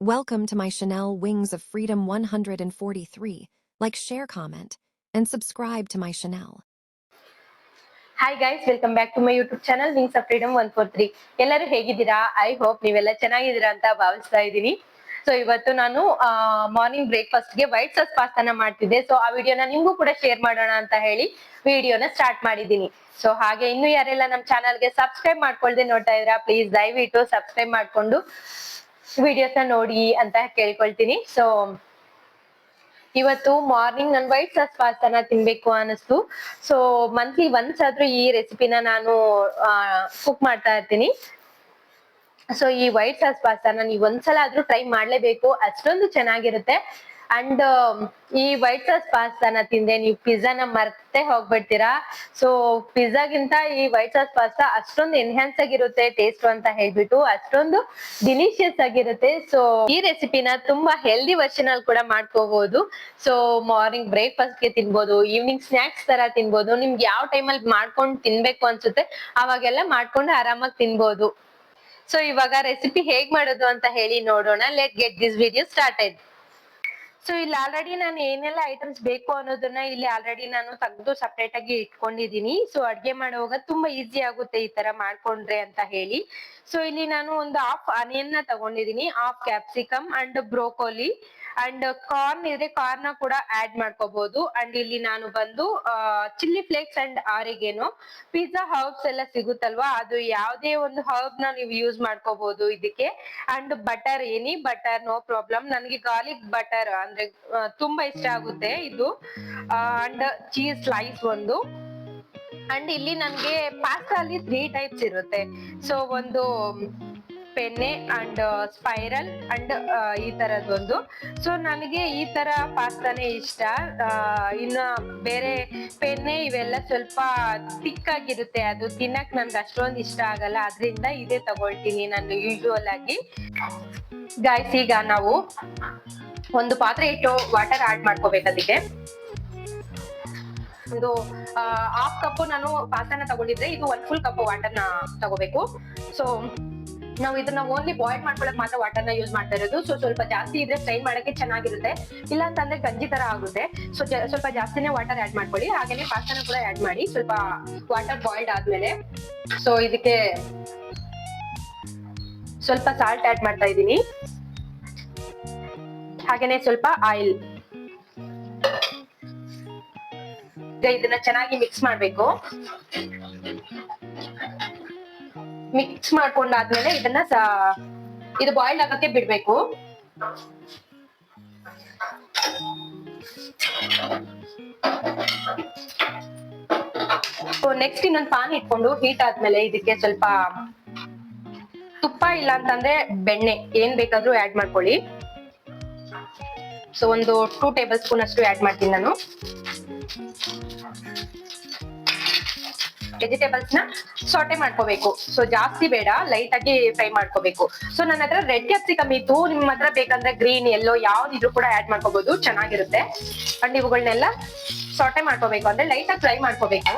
Welcome to my Chanel Wings of Freedom 143. Like, share, comment, and subscribe to my Chanel. Hi guys welcome back to my YouTube channel wings of freedom one four three ಎಲ್ಲರೂ ಹೇಗಿದ್ದೀರಾ? I hope ನೀವೆಲ್ಲ ಚೆನ್ನಾಗಿದ್ದೀರಾ ಅಂತ ಭಾವಿಸ್ತಾ ಇದ್ದೀನಿ. So ಇವತ್ತು ನಾನು morning ಬ್ರೇಕ್ಫಾಸ್ಟ್ಗೆ ವೈಟ್ ಸಾಸ್ ಪಾಸ್ತಾನ ಮಾಡ್ತಿದ್ದೆ. ಸೊ ಆ ವಿಡಿಯೋನ ನಿಮ್ಗೂ ಕೂಡ ಶೇರ್ ಮಾಡೋಣ ಅಂತ ಹೇಳಿ ವಿಡಿಯೋನ ಸ್ಟಾರ್ಟ್ ಮಾಡಿದ್ದೀನಿ. ಸೊ ಹಾಗೆ ಇನ್ನು ಯಾರೆಲ್ಲ ನಮ್ಮ ಚಾನಲ್ಗೆ ಸಬ್ಸ್ಕ್ರೈಬ್ ಮಾಡ್ಕೊಳ್ದೆ ನೋಡ್ತಾ ಇದ್ರಾ ಪ್ಲೀಸ್ ದಯವಿಟ್ಟು ಸಬ್ಸ್ಕ್ರೈಬ್ ಮಾಡ್ಕೊಂಡು ವಿಡಿಯೋಸ್ನ ನೋಡಿ ಅಂತ ಕೇಳ್ಕೊಳ್ತೀನಿ. ಸೊ ಇವತ್ತು ಮಾರ್ನಿಂಗ್ ನನ್ ವೈಟ್ ಸಾಸ್ ಪಾಸ್ತಾನ ತಿನ್ಬೇಕು ಅನಿಸ್ತು ಸೊ ಮಂತ್ಲಿ ಒನ್ಸ್ ಆದ್ರೂ ಈ ರೆಸಿಪಿನ ನಾನು ಕುಕ್ ಮಾಡ್ತಾ ಇರ್ತೀನಿ. ಸೊ ಈ ವೈಟ್ ಸಾಸ್ ಪಾಸ್ತಾನ ನಾನು ಒಂದ್ಸಲ ಆದ್ರೂ ಟ್ರೈ ಮಾಡ್ಲೇಬೇಕು. ಅಷ್ಟೊಂದು ಚೆನ್ನಾಗಿರುತ್ತೆ. ಅಂಡ್ ಈ ವೈಟ್ ಸಾಸ್ ಪಾಸ್ತಾನ ತಿಂದೆ, ನೀವು ಪಿಜ್ಜಾನ ಮರ್ತೆ ಹೋಗ್ಬಿಡ್ತೀರಾ? ಸೊ ಪಿಜ್ಜಾಗಿಂತ ಈ ವೈಟ್ ಸಾಸ್ ಪಾಸ್ತಾ ಅಷ್ಟೊಂದು ಎನ್ಹ್ಯಾನ್ಸ್ ಆಗಿರುತ್ತೆ ಟೇಸ್ಟ್ ಅಂತ ಹೇಳ್ಬಿಟ್ಟು, ಅಷ್ಟೊಂದು ಡಿಲಿಷಿಯಸ್ ಆಗಿರುತ್ತೆ. ಸೊ ಈ ರೆಸಿಪಿನ ತುಂಬಾ ಹೆಲ್ದಿ ವರ್ಷನ್ ಅಲ್ಲಿ ಕೂಡ ಮಾಡ್ಕೋಬಹುದು ಸೊ ಮಾರ್ನಿಂಗ್ ಬ್ರೇಕ್ಫಾಸ್ಟ್ಗೆ ತಿನ್ಬೋದು ಈವ್ನಿಂಗ್ ಸ್ನಾಕ್ಸ್ ತರ ತಿನ್ಬೋದು, ನಿಮ್ಗೆ ಯಾವ ಟೈಮಲ್ಲಿ ಮಾಡ್ಕೊಂಡು ತಿನ್ಬೇಕು ಅನ್ಸುತ್ತೆ, ಅವಾಗೆಲ್ಲ ಮಾಡ್ಕೊಂಡು ಆರಾಮಾಗಿ ತಿನ್ಬೋದು. ಸೊ ಇವಾಗ ರೆಸಿಪಿ ಹೇಗ್ ಮಾಡೋದು ಅಂತ ಹೇಳಿ ನೋಡೋಣ. Let get this video started so ಇಲ್ಲಿ ಆಲ್ರೆಡಿ ನಾನು ಏನೆಲ್ಲ ಐಟಮ್ಸ್ ಬೇಕು ಅನ್ನೋದನ್ನ ಇಲ್ಲಿ ಆಲ್ರೆಡಿ ನಾನು ತೆಗೆದು ಸಪ್ರೇಟ್ ಆಗಿ ಇಟ್ಕೊಂಡಿದೀನಿ. ಸೊ ಅಡ್ಗೆ ಮಾಡುವಾಗ ತುಂಬಾ ಈಸಿ ಆಗುತ್ತೆ ಈ ತರ ಮಾಡ್ಕೊಂಡ್ರೆ ಅಂತ ಹೇಳಿ. ಸೊ ಇಲ್ಲಿ ನಾನು ಒಂದು ಹಾಫ್ ಆನಿಯನ್ನ ತಗೊಂಡಿದೀನಿ. Half capsicum and broccoli and corn ಇದ್ರೆ ಕಾರ್ನ್ನ ಕೂಡ ಆಡ್ ಮಾಡ್ಕೋಬಹುದು ಅಂಡ್ ಇಲ್ಲಿ ನಾನು ಬಂದು chilli flakes and oregano. Pizza herbs ಎಲ್ಲ ಸಿಗುತ್ತಲ್ವಾ? ಅದು ಯಾವುದೇ ಒಂದು ಹರ್ಬ್ನ ನೀವು ಯೂಸ್ ಮಾಡ್ಕೋಬಹುದು ಇದಕ್ಕೆ. And butter any? Butter no problem ನನಗೆ ಗಾರ್ಲಿಕ್ ಬಟರ್ ಅಂದ್ರೆ ತುಂಬಾ ಇಷ್ಟ ಆಗುತ್ತೆ ಇದು. ಅಂಡ್ ಚೀಸ್ ಸ್ಲೈಸ್ ಒಂದು. ಅಂಡ್ ಇಲ್ಲಿ ನನ್ಗೆ ಪಾಸ್ತಾ ಅಲ್ಲಿ ತ್ರೀ ಟೈಪ್ಸ್ ಇರುತ್ತೆ. ಸೊ ಒಂದು ಪೆನ್ನೆ ಅಂಡ್ ಸ್ಪೈರಲ್ ಅಂಡ್ ಈ ತರದೊಂದು ಸೊ ನನಗೆ ಈ ತರ ಪಾಸ್ತಾನೇ ಇಷ್ಟ. ಇನ್ನ ಬೇರೆ ಪೆನ್ನೆ ಇವೆಲ್ಲ ಸ್ವಲ್ಪ ತಿಕ್ ಆಗಿರುತ್ತೆ ಅದು ತಿನ್ನಕ್ ನನ್ಗೆ ಅಷ್ಟೊಂದು ಇಷ್ಟ ಆಗಲ್ಲ. ಅದರಿಂದ ಇದೇ ತಗೊಳ್ತೀನಿ ನಾನು ಯೂಶುವಲ್ ಆಗಿ. ಗಾಯ್ಸ್ ಈಗ ನಾವು ಒಂದು ಪಾತ್ರೆ ಇಟ್ಟು ವಾಟರ್ ಆಡ್ ಮಾಡ್ಕೋಬೇಕು ಅದಕ್ಕೆ ಒಂದು ಹಾಫ್ ಕಪ್ ನಾನು ಪಾಸ್ತಾನ ತಗೊಂಡಿದ್ರೆ ಇದು ಒಂದ್ ಫುಲ್ ಕಪ್ ವಾಟರ್ನ ತಗೋಬೇಕು. ಸೊ ನಾವು ಇದನ್ನ ಓನ್ಲಿ ಬಾಯ್ಲ್ ಮಾಡ್ಕೊಳಕ್ ಮಾತ್ರ ವಾಟರ್ನ ಯೂಸ್ ಮಾಡ್ತಾ ಇರೋದು. ಸೊ ಸ್ವಲ್ಪ ಜಾಸ್ತಿ ಇದ್ರೆ ಫ್ರೈ ಮಾಡಕ್ಕೆ ಚೆನ್ನಾಗಿರುತ್ತೆ. ಇಲ್ಲ ಅಂತಂದ್ರೆ ಗಂಜಿ ತರ ಆಗುತ್ತೆ. ಸೊ ಸ್ವಲ್ಪ ಜಾಸ್ತಿನೇ ವಾಟರ್ ಆಡ್ ಮಾಡ್ಕೊಳ್ಳಿ. ಹಾಗೇನೆ ಪಾಸ್ತಾನ ಕೂಡ ಆಡ್ ಮಾಡಿ ಸ್ವಲ್ಪ ವಾಟರ್ ಬಾಯ್ಲ್ಡ್ ಆದ್ಮೇಲೆ. ಸೊ ಇದಕ್ಕೆ ಸ್ವಲ್ಪ ಸಾಲ್ಟ್ ಆಡ್ ಮಾಡ್ತಾ ಇದ್ದೀನಿ. ಹಾಗೇನೆ ಸ್ವಲ್ಪ ಆಯಿಲ್ ಇದನ್ನ ಚೆನ್ನಾಗಿ ಮಿಕ್ಸ್ ಮಾಡ್ಬೇಕು. ಮಿಕ್ಸ್ ಮಾಡ್ಕೊಂಡಾದ್ಮೇಲೆ ಇದನ್ನ ಇದು ಬಾಯ್ಲ್ ಆಗಕ್ಕೆ ಬಿಡ್ಬೇಕು. ನೆಕ್ಸ್ಟ್ ಇನ್ನೊಂದು ಪಾನ್ ಇಟ್ಕೊಂಡು ಹೀಟ್ ಆದ್ಮೇಲೆ ಇದಕ್ಕೆ ಸ್ವಲ್ಪ ತುಪ್ಪ ಇಲ್ಲ ಅಂತಂದ್ರೆ ಬೆಣ್ಣೆ, ಏನ್ ಬೇಕಾದ್ರೂ ಆಡ್ ಮಾಡ್ಕೊಳ್ಳಿ. ಸೊ ಒಂದು ಟೂ ಟೇಬಲ್ ಸ್ಪೂನ್ ಅಷ್ಟು ಆ್ಯಡ್ ಮಾಡ್ತೀನಿ ನಾನು. ವೆಜಿಟೇಬಲ್ಸ್ನ ಸೊಟೆ ಮಾಡ್ಕೋಬೇಕು. ಸೊ ಜಾಸ್ತಿ ಬೇಡ ಲೈಟ್ ಆಗಿ ಫ್ರೈ ಮಾಡ್ಕೋಬೇಕು. ಸೊ ನನ್ನ ಹತ್ರ ರೆಡ್ ಕ್ಯಾಪ್ಸಿಕಮ್ ಇತ್ತು. ನಿಮ್ಮ ಹತ್ರ ಬೇಕಂದ್ರೆ ಗ್ರೀನ್ ಎಲ್ಲೋ ಯಾವ್ದಿದ್ರು ಕೂಡ ಆಡ್ ಮಾಡ್ಕೋಬಹುದು ಚೆನ್ನಾಗಿರುತ್ತೆ. ಅಂಡ್ ಇವುಗಳನ್ನೆಲ್ಲ ಸೊಟೆ ಮಾಡ್ಕೋಬೇಕು. ಅಂದ್ರೆ ಲೈಟ್ ಆಗಿ ಫ್ರೈ ಮಾಡ್ಕೋಬೇಕು.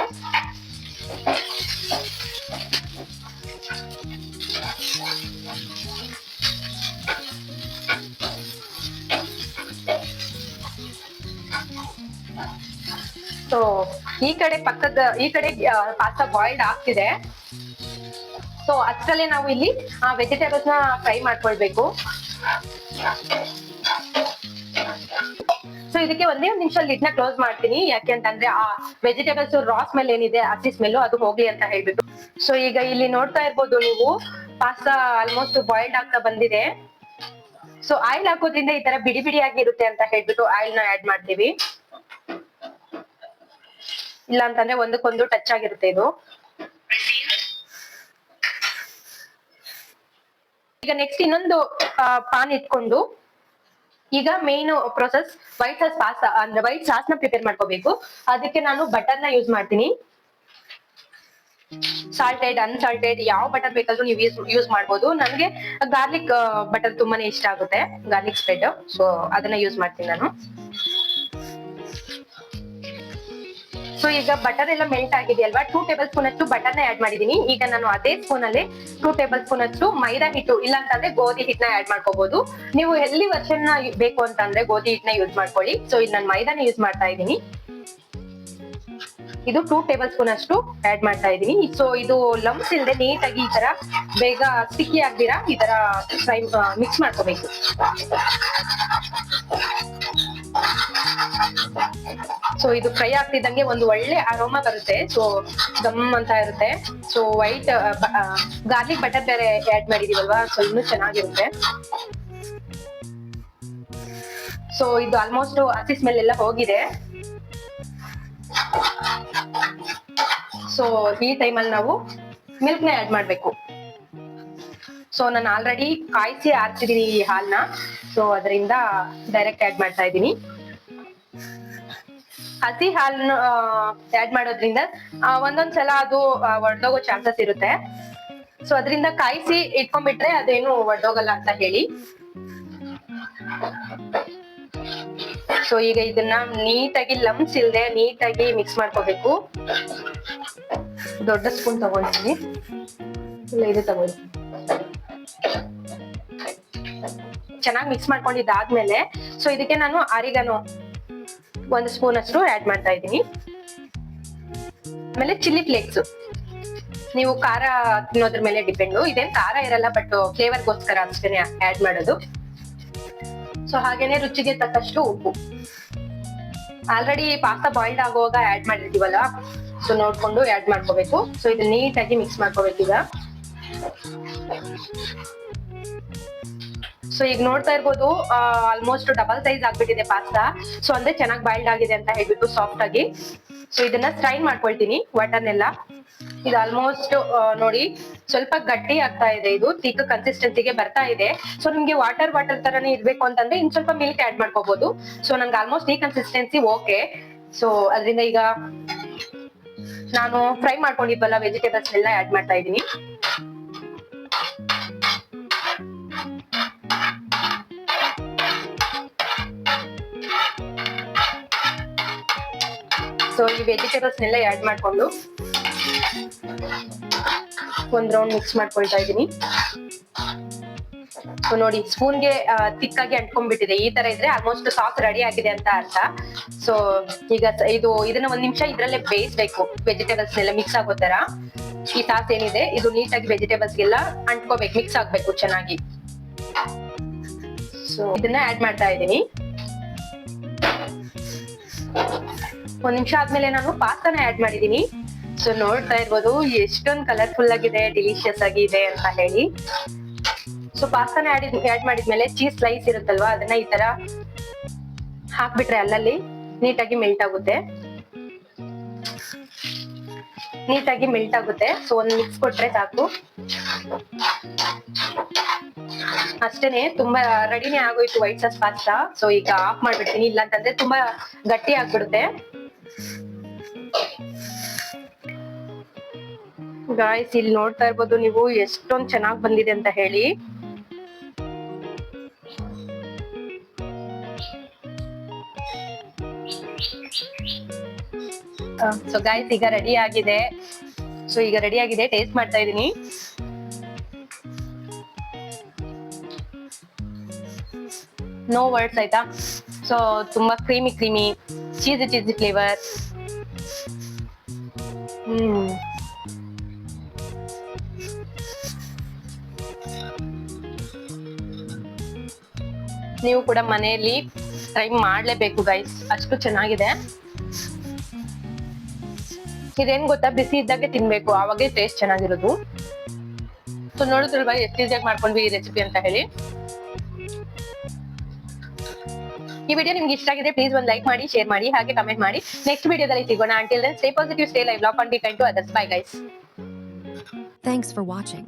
ಈ ಕಡೆ ಪಕ್ಕದ, ಈ ಕಡೆ ಪಾಸ್ತ ಬಾಯ್ಲ್ಡ್ ಆಗ್ತಿದೆ. ಸೊ ಅಷ್ಟರಲ್ಲೇ ನಾವು ಇಲ್ಲಿ ವೆಜಿಟೇಬಲ್ಸ್ನ ಫ್ರೈ ಮಾಡ್ಕೊಳ್ಬೇಕು. ಸೊ ಇದಕ್ಕೆ ಒಂದೇ ಒಂದು ನಿಮಿಷ ಲಿಡ್ನ ಕ್ಲೋಸ್ ಮಾಡ್ತೀನಿ. ಯಾಕೆ ಅಂತಂದ್ರೆ, ಆ ವೆಜಿಟೇಬಲ್ಸ್ ರಾ ಸ್ಮೆಲ್ ಏನಿದೆ, ಹಸಿ ಸ್ಮೆಲ್ ಅದು ಹೋಗ್ಲಿ ಅಂತ ಹೇಳ್ಬಿಟ್ಟು. ಸೊ ಈಗ ಇಲ್ಲಿ ನೋಡ್ತಾ ಇರ್ಬೋದು ನೀವು ಪಾಸ್ತಾ ಆಲ್ಮೋಸ್ಟ್ ಬಾಯ್ಲ್ಡ್ ಆಗ್ತಾ ಬಂದಿದೆ. ಸೊ ಆಯಿಲ್ ಹಾಕೋದ್ರಿಂದ ಈ ತರ ಬಿಡಿ ಬಿಡಿಯಾಗಿರುತ್ತೆ ಅಂತ ಹೇಳ್ಬಿಟ್ಟು ಆಯಿಲ್ನ ಆಡ್ ಮಾಡ್ತೀವಿ. ಇಲ್ಲ ಅಂತಂದ್ರೆ ಒಂದಕ್ಕೊಂದು ಟಚ್ ಆಗಿರುತ್ತೆ ಇದು. ಈಗ ನೆಕ್ಸ್ಟ್ ಇನ್ನೊಂದು ಪಾನ್ ಇಟ್ಕೊಂಡು ಈಗ main process white sauce pass ಅಂದ್ರೆ ವೈಟ್ ಸಾಸ್ನ ಪ್ರಿಪೇರ್ ಮಾಡ್ಕೋಬೇಕು. ಅದಕ್ಕೆ ನಾನು ಬಟರ್ನ ಯೂಸ್ ಮಾಡ್ತೀನಿ. ಸಾಲ್ಟೆಡ್ ಅನ್ಸಾಲ್ಟೆಡ್ ಯಾವ ಬಟರ್ ಬೇಕಾದ್ರೂ ನೀವು ಯೂಸ್ ಯೂಸ್ ಮಾಡ್ಬೋದು. ನನಗೆ ಗಾರ್ಲಿಕ್ ಬಟರ್ ತುಂಬಾನೇ ಇಷ್ಟ ಆಗುತ್ತೆ. ಗಾರ್ಲಿಕ್ ಸ್ಪ್ರೆಡ್ ಸೊ ಅದನ್ನ ಯೂಸ್ ಮಾಡ್ತೀನಿ ನಾನು. ಸೊ ಈಗ ಬಟರ್ ಎಲ್ಲ ಮೆಲ್ಟ್ ಆಗಿದೆ ಅಲ್ವಾ ಟೂ ಟೇಬಲ್ ಸ್ಪೂನ್ ಅಷ್ಟು ಬಟರ್ನ ಆಡ್ ಮಾಡಿದೀನಿ. ಈಗ ನಾನು ಅದೇ ಸ್ಪೂನ್ ಅಲ್ಲಿ ಟೂ ಟೇಬಲ್ ಸ್ಪೂನ್ ಅಷ್ಟು ಮೈದಾ ಹಿಟ್ಟು, ಇಲ್ಲ ಅಂತಂದ್ರೆ ಗೋಧಿ ಹಿಟ್ಟನ್ನ ಆಡ್ ಮಾಡ್ಕೋಬಹುದು ನೀವು ಎಲ್ಲಿ ವರ್ಷನ್ ಬೇಕು ಅಂತಂದ್ರೆ ಗೋಧಿ ಹಿಟ್ಟನ್ನ ಯೂಸ್ ಮಾಡ್ಕೊಳ್ಳಿ. ಸೊ ಇದು ನಾನು ಮೈದಾನ ಯೂಸ್ ಮಾಡ್ತಾ ಇದ್ದೀನಿ. ಇದು ಟೂ ಟೇಬಲ್ ಸ್ಪೂನ್ ಅಷ್ಟು ಆಡ್ ಮಾಡ್ತಾ ಇದ್ದೀನಿ. ಸೊ ಇದು ಲಂಪ್ಸ್ ಇಲ್ಲದೆ ನೀಟಾಗಿ ಈ ತರ ಬೇಗ ಸ್ಟಿಕ್ಕಿ ಆಗ್ದಿರಾ? ಈ ತರ ಫ್ರೈ ಮಿಕ್ಸ್ ಮಾಡ್ಕೋಬೇಕು. ಸೊ ಇದು ಫ್ರೈ ಆಗ್ತಿದ್ದಂಗೆ ಒಂದು ಒಳ್ಳೆ ಅರೋಮಾ ಬರುತ್ತೆ. ಸೊ ಗಮ್ ಅಂತ ಇರುತ್ತೆ. ಸೊ ವೈಟ್ ಗಾರ್ಲಿಕ್ ಬಟರ್ ಬೇರೆ ಆಡ್ ಮಾಡಿದೀವಲ್ವಾ? ಸೊ ಇನ್ನೂ ಚೆನ್ನಾಗಿರುತ್ತೆ. ಸೊ ಇದು ಆಲ್ಮೋಸ್ಟ್ ಹಸಿ ಸ್ಮೆಲ್ ಎಲ್ಲ ಹೋಗಿದೆ. ಸೊ ಈ ಟೈಮಲ್ಲಿ ನಾವು ಮಿಲ್ಕ್ನ ಆಡ್ ಮಾಡ್ಬೇಕು. ಸೊ ನಾನು ಆಲ್ರೆಡಿ ಕಾಯಿಸಿ ಈ ಹಾಲ್ನ. ಸೊ ಅದರಿಂದ ಡೈರೆಕ್ಟ್ ಆಡ್ ಮಾಡ್ತಾ ಇದ್ದೀನಿ. ಹಸಿ ಹಾಲನ್ನು ಆಡ್ ಮಾಡೋದ್ರಿಂದ ಒಂದೊಂದ್ ಸಲ ಅದು ಒಡೆದೋಗೋ ಚಾನ್ಸಸ್ ಇರುತ್ತೆ. ಸೊ ಅದರಿಂದ ಕಾಯಿಸಿ ಇಟ್ಕೊಂಡ್ಬಿಟ್ರೆ ಅದೇನು ಒಡೆದೋಗಲ್ಲ ಅಂತ ಹೇಳಿ. ಸೊ ಈಗ ಇದನ್ನ ನೀಟಾಗಿ ಲಮ್ಸ್ ಇಲ್ದೆ ನೀಟಾಗಿ ಮಿಕ್ಸ್ ಮಾಡ್ಕೋಬೇಕು. ದೊಡ್ಡ ಸ್ಪೂನ್ ತಗೊಳ್ತೀನಿ. ಇಲ್ಲ, ಇದು ತಗೊಳ್ಳಿ. ಚೆನ್ನಾಗಿ ಮಿಕ್ಸ್ ಮಾಡ್ಕೊಂಡಿದ್ದಾದ್ಮೇಲೆ ಸೊ ಇದಕ್ಕೆ ನಾನು ಅರಿಗನು. ಒಂದು ಸ್ಪೂನ್ ಅಷ್ಟು ಆಡ್ ಮಾಡ್ತಾ ಇದ್ದೀನಿ. ಆಮೇಲೆ ಚಿಲ್ಲಿ ಫ್ಲೇಕ್ಸ್ ನೀವು ಖಾರ ತಿನ್ನೋದ್ರ ಮೇಲೆ ಡಿಪೆಂಡು ಇದೇನು ಖಾರ ಇರಲ್ಲ ಬಟ್ ಫ್ಲೇವರ್ಗೋಸ್ಕರ ಅಷ್ಟೇನೆ ಆಡ್ ಮಾಡೋದು. ಸೊ ಹಾಗೇನೆ ರುಚಿಗೆ ತಕ್ಕಷ್ಟು ಉಪ್ಪು. ಆಲ್ರೆಡಿ ಪಾಸ್ತಾ ಬಾಯ್ಲ್ಡ್ ಆಗುವಾಗ ಆಡ್ ಮಾಡಿರ್ತೀವಲ್ಲ ಸೊ ನೋಡ್ಕೊಂಡು ಆಡ್ ಮಾಡ್ಕೋಬೇಕು. ಸೊ ಇದು ನೀಟಾಗಿ ಮಿಕ್ಸ್ ಮಾಡ್ಕೋಬೇಕೀಗ. ಸೊ ಈಗ ನೋಡ್ತಾ ಇರ್ಬೋದು ಆಲ್ಮೋಸ್ಟ್ ಡಬಲ್ ಸೈಜ್ ಆಗ್ಬಿಟ್ಟಿದೆ ಪಾಸ್ತಾ ಸೊ ಅಂದ್ರೆ ಚೆನ್ನಾಗಿ ಬಾಯ್ಲ್ಡ್ ಆಗಿದೆ ಅಂತ ಹೇಳ್ಬಿಟ್ಟು ಸಾಫ್ಟ್ ಆಗಿ. ಸೊ ಇದನ್ನ ಸ್ಟ್ರೈನ್ ಮಾಡ್ಕೊಳ್ತೀನಿ ವಾಟರ್ನೆಲ್ಲ ಇದು ಆಲ್ಮೋಸ್ಟ್ ನೋಡಿ ಸ್ವಲ್ಪ ಗಟ್ಟಿ ಆಗ್ತಾ ಇದೆ ಇದು ತಿಕ್ ಕನ್ಸಿಸ್ಟೆನ್ಸಿಗೆ ಬರ್ತಾ ಇದೆ. ಸೊ ನಿಮ್ಗೆ ವಾಟರ್ ವಾಟರ್ ತರನೇ ಇರ್ಬೇಕು ಅಂತಂದ್ರೆ ಇನ್ ಸ್ವಲ್ಪ ಮಿಲ್ಕ್ ಆಡ್ ಮಾಡ್ಕೋಬಹುದು ಸೊ ನನ್ಗೆ ಆಲ್ಮೋಸ್ಟ್ ಈ ಕನ್ಸಿಸ್ಟೆನ್ಸಿ ಓಕೆ ಸೊ ಅದರಿಂದ ಈಗ ನಾನು ಫ್ರೈ ಮಾಡ್ಕೊಂಡಿದ್ವಲ್ಲ ವೆಜಿಟೇಬಲ್ಸ್ ಎಲ್ಲ ಆಡ್ ಮಾಡ್ತಾ ಇದ್ದೀನಿ. ಸೊ ಈ ವೆಜಿಟೇಬಲ್ಸ್ ನೆಲ್ಲ ಆ್ಯಡ್ ಮಾಡ್ಕೊಂಡು ಒಂದು ರೌಂಡ್ ಮಿಕ್ಸ್ ಮಾಡ್ಕೊಳ್ತಾ ಇದ್ದೀನಿ. ಸೊ ನೋಡಿ ಸ್ಪೂನ್ಗೆ ತಿಕ್ಕಾಗಿ ಅಂಟ್ಕೊಂಡ್ಬಿಟ್ಟಿದೆ. ಈ ತರ ಇದ್ರೆ ಆಲ್ಮೋಸ್ಟ್ ಸಾಸ್ ರೆಡಿ ಆಗಿದೆ ಅಂತ ಅರ್ಥ. ಸೊ ಈಗ ಇದು, ಇದನ್ನ ಒಂದ್ ನಿಮಿಷ ಇದ್ರಲ್ಲೇ ಬೇಯಿಸ್ಬೇಕು. ವೆಜಿಟೇಬಲ್ಸ್ ಎಲ್ಲ ಮಿಕ್ಸ್ ಆಗೋ ತರ. ಈ ಸಾಸ್ ಏನಿದೆ, ಇದು ನೀಟಾಗಿ ವೆಜಿಟೇಬಲ್ಸ್ ಎಲ್ಲ ಅಂಟ್ಕೋಬೇಕು ಮಿಕ್ಸ್ ಆಗ್ಬೇಕು ಚೆನ್ನಾಗಿ. ಸೊ ಇದನ್ನ ಆಡ್ ಮಾಡ್ತಾ ಇದ್ದೀನಿ. ಒಂದ್ ನಿಮಿಷ ಆದ್ಮೇಲೆ ನಾನು ಪಾಸ್ತಾನ ಆಡ್ ಮಾಡಿದೀನಿ. ಸೊ ನೋಡ್ತಾ ಇರ್ಬೋದು, ಎಷ್ಟೊಂದ್ ಕಲರ್ಫುಲ್ ಆಗಿದೆ ಡಿಲಿಷಿಯಸ್ ಆಗಿದೆ ಅಂತ ಹೇಳಿ. ಸೊ ಪಾಸ್ತಾನ ಆಡ್ ಆಡ್ ಮಾಡಿದ್ಮೇಲೆ ಚೀಸ್ ಸ್ಲೈಸ್ ಇರುತ್ತಲ್ವಾ, ಅದನ್ನ ಈ ತರ ಹಾಕ್ಬಿಟ್ರೆ ಅಲ್ಲಲ್ಲಿ ನೀಟಾಗಿ ಮೆಲ್ಟ್ ಆಗುತ್ತೆ. ನೀಟಾಗಿ ಮೆಲ್ಟ್ ಆಗುತ್ತೆ. ಸೊ ಒಂದ್ ಮಿಕ್ಸ್ ಕೊಟ್ರೆ ಸಾಕು. ಅಷ್ಟೇನೆ, ತುಂಬಾ ರೆಡಿನೇ ಆಗೋಯ್ತು ವೈಟ್ ಸಾಸ್ ಪಾಸ್ತಾ ಸೊ ಈಗ ಆಫ್ ಮಾಡ್ಬಿಡ್ತೀನಿ ಇಲ್ಲ ಅಂತಂದ್ರೆ ತುಂಬಾ ಗಟ್ಟಿ ಆಗ್ಬಿಡುತ್ತೆ. ಗಾಯ್ಸ್ ಇಲ್ಲಿ ನೋಡ್ತಾ ಇರ್ಬೋದು ನೀವು ಎಷ್ಟೊಂದ್ ಚೆನ್ನಾಗ್ ಬಂದಿದೆ ಅಂತ ಹೇಳಿ. ಸೊ ಗಾಯ್ಸ್ ಈಗ ರೆಡಿ ಆಗಿದೆ. ಸೊ ಈಗ ರೆಡಿ ಆಗಿದೆ ಟೇಸ್ಟ್ ಮಾಡ್ತಾ ಇದೀನಿ ನೋ ವರ್ಡ್ಸ್ ಆಯ್ತಾ? ಸೊ ತುಂಬಾ creamy creamy cheesy cheesy flavour hmm ನೀವು ಕೂಡ ಮನೆಯಲ್ಲಿ ಟ್ರೈ ಮಾಡ್ಲೇಬೇಕು ಗೈಸ್ ಅಷ್ಟು ಚೆನ್ನಾಗಿದೆ. ಇದೇನ್ ಗೊತ್ತಾ? ಬಿಸಿ ಇದ್ದಾಗೆ ತಿನ್ಬೇಕು. ಅವಾಗೆ ಟೇಸ್ಟ್ ಚೆನ್ನಾಗಿರೋದು. ಸೊ ನೋಡಿದ್ರಲ್ವಾ? ಎಷ್ಟು ಈಸಿಯಾಗಿ ಮಾಡ್ಕೊಂಡ್ವಿ ಈ ರೆಸಿಪಿ ಅಂತ ಹೇಳಿ. ಈ ವಿಡಿಯೋ ನಿಮ್ಗೆ ಇಷ್ಟ ಆಗಿದೆ ಪ್ಲೀಸ್ ಒಂದು ಲೈಕ್ ಮಾಡಿ ಶೇರ್ ಮಾಡಿ, ಹಾಗೆ ಕಮೆಂಟ್ ಮಾಡಿ. ನೆಕ್ಸ್ಟ್ ವಿಡಿಯೋದಲ್ಲಿ ಸಿಗೋಣ. Until then stay positive stay live lock on the to others bye guys Thanks for watching.